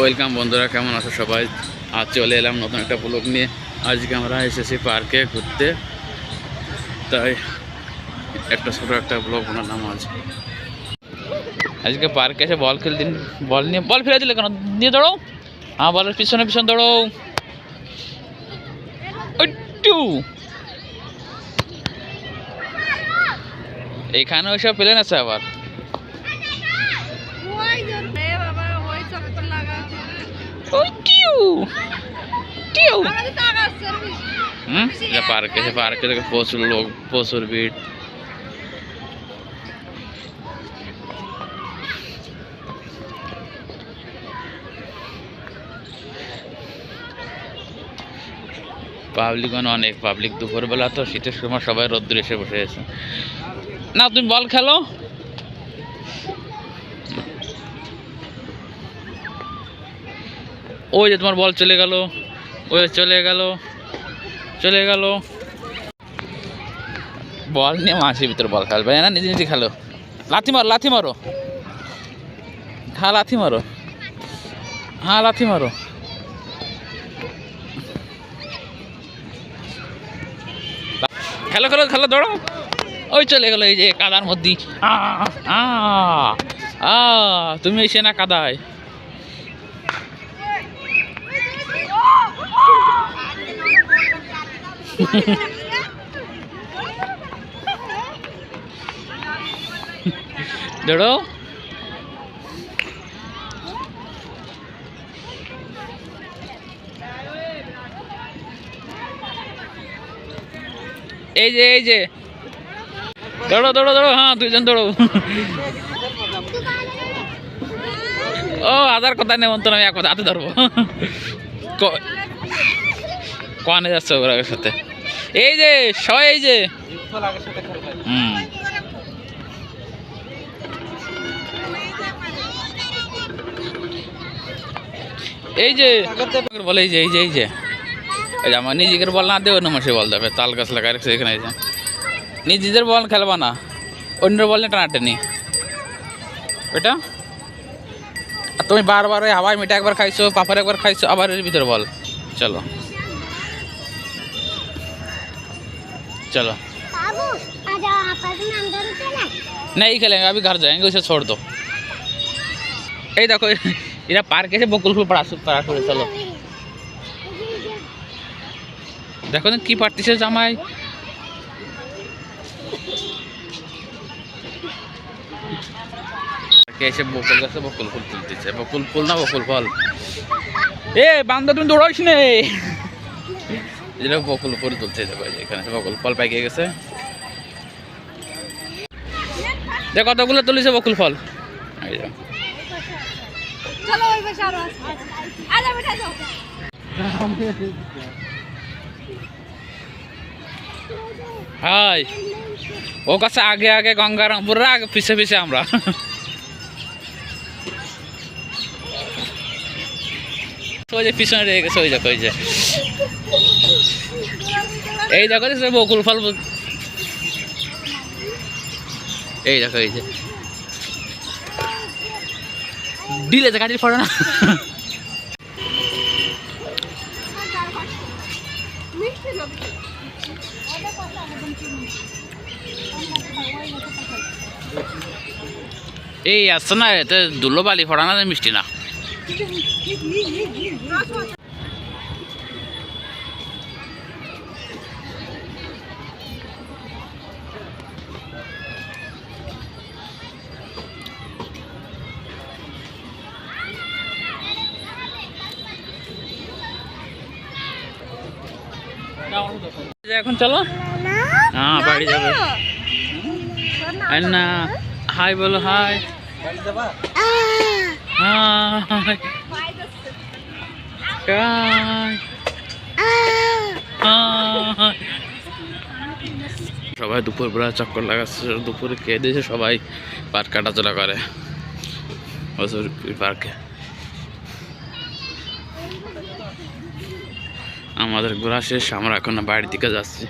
Welcome বন্ধুরা, কেমন আছো সবাই? আজ চলে এলাম নতুন একটা ব্লগ নিয়ে। আজকে আমরা এসেছি পার্কে ঘুরতে। তাই একটা ছোটো একটা ব্লগ বানালাম আজ। আজকে পার্কে এসে বল খেলতে বল নিয়ে, বল ফেলে দিলে কেন? নিয়ে দৌড়ো হ্যাঁ বলের পিছনে পিছনে দৌড়ো একটু এইখানে ওইসব প্লেন আছে আবার? পার্কে এসে পার্কে প্রচুর লোক, প্রচুর ভিড়। পাবলিক মানে অনেক, পাবলিক দুপুরবেলা তো শীতের সময় সবাই রোদ্দুর এসে বসে আছে। না, তুমি বল খেলো। ওই যে তোমার বল চলে গেল ওই চলে গেল চলে গেল। বল নিয়ে মাসির ভিতরে বল খেলবে না? নিজে নিজে খেলো। লাথি মারো লাথি মারো। হ্যাঁ লাথি মারো। হ্যাঁ লাথি মারো। খেলো খেলো খেলো দৌড়ো। ওই চলে গেলো এই যে কাদার মধ্যে। আ, আ, তুমি এসে না কাদায়। দৌড়ো এই যে এই যে। দৌড়ো দৌড়ো দৌড়ো হ্যাঁ দুইজন দৌড়ো ও, আধার কথা নেমন্তন্ন এক কথা হাতে ধরবো। কনে যাচ্ছে ওরা সাথে। এই যে, সবাই এই যে। এই যে, বলে এই যে এই যে এই যে। আমার নিজেদের বল না দেবো নমসে বল দেবে। তাল গাছ লাগাই রাখছে এখানে, এই যে। নিজেদের বল খেলবা না। অন্যের বল নিয়ে টানাটানি। এটা? আর তুমি বারবার ওই হাওয়াই মিঠা একবার খাইছো, পাপড় একবার খাইছো, আবার এর ভিতরে বল। চলো। चलो बाबू आ जाओ आपस में अंदर चले नहीं खेलेंगे अभी घर जाएंगे उसे छोड़ दो এই দেখো এরা পার্কে এসে বকুল ফুল পড়া পড়া করে চলো দেখো না কি পারতেছে জামাই পার্কে এসে বকুল গাছে বকুল ফুল তুলতেছে বকুল ফুল না বকুল ফল এ বান্দা তুমি দৌড়াইস নে এটা বকুল উপরে তুলতে দেখো এখানে। বকুল ফল পাইকে গেছে। দেখ কতগুলো তুলিছে বকুল ফল? হাই। ও কাছে আগে আগে গঙ্গারামপুররা আগে পিছে পিছে আমরা। ওই যে পিছনে রেখে গেছে, ওই দেখো ওই যে। এই দেখো যে বকুল ফল এই দেখো, এই যে। দিলে যে গাড়ি পড়ে না। এই আসছে না, এতে দুলো বালি ফোড়া না মিষ্টি না। এখন চলো। হ্যাঁ বাড়ি যাবে। না হাই বলো হাই। সবাই দুপুর বেলা চক্কর লাগাচ্ছে, দুপুরে খেয়ে দিয়েছে সবাই পার্ক কাটাচলা করে। পার্কে। আমাদের ঘোরা শেষ, আমরা এখন বাড়ির দিকে যাচ্ছি।